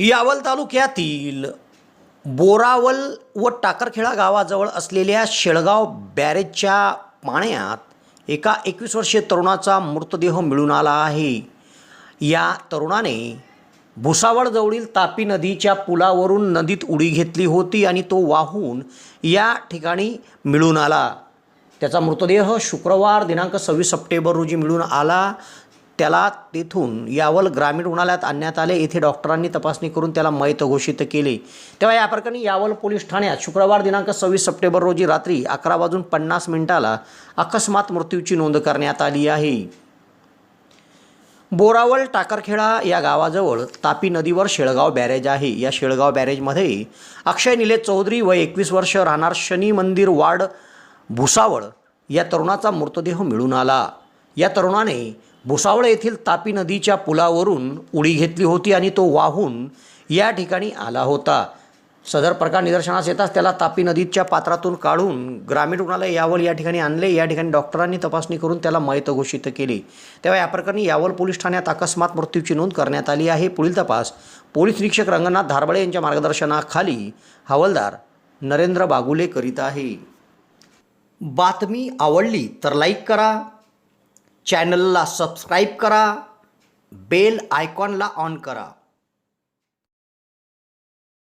यावल तालुक्यातील बोरावल व टाकरखेडा गावाजवळ असलेल्या शेळगाव बॅरेजच्या पाण्यात एका एकवीस वर्षीय तरुणाचा मृतदेह मिळून आला आहे. या तरुणाने भुसावळजवळील तापी नदीच्या पुलावरून नदीत उडी घेतली होती आणि तो वाहून या ठिकाणी मिळून आला. त्याचा मृतदेह शुक्रवार दिनांक सव्वीस सप्टेंबर रोजी मिळून आला. त्याला तेथून यावल ग्रामीण रुग्णालयात आणण्यात आले. येथे डॉक्टरांनी तपासणी करून त्याला मयत घोषित केले. तेव्हा या प्रकरणी यावल पोलीस ठाण्यात शुक्रवार दिनांक सव्वीस सप्टेंबर रोजी रात्री अकरा वाजून पन्नास मिनिटाला अकस्मात मृत्यूची नोंद करण्यात आली आहे. बोरावल टाकरखेडा या गावाजवळ तापी नदीवर शेळगाव बॅरेज आहे. या शेळगाव बॅरेजमध्ये अक्षय निलेश चौधरी व एकवीस वर्ष राहणार शनी मंदिर वार्ड भुसावळ या तरुणाचा मृतदेह मिळून आला. या तरुणाने भुसावळ येथील तापी नदीच्या पुलावरून उडी घेतली होती आणि तो वाहून या ठिकाणी आला होता. सदर प्रकार निदर्शनास येताच त्याला तापी नदीच्या पात्रातून काढून ग्रामीण रुग्णालय यावल या ठिकाणी आणले. या ठिकाणी डॉक्टरांनी तपासणी करून त्याला मयत घोषित केले. तेव्हा या प्रकरणी यावल पोलीस ठाण्यात अकस्मात मृत्यूची नोंद करण्यात आली आहे. पुढील तपास पोलीस निरीक्षक रंगनाथ धारबळे यांच्या मार्गदर्शनाखाली हवालदार नरेंद्र बागुले करीत आहे. बातमी आवडली तर लाईक करा चॅनलला सबस्क्राईब करा बेल आयकॉनला ऑन करा.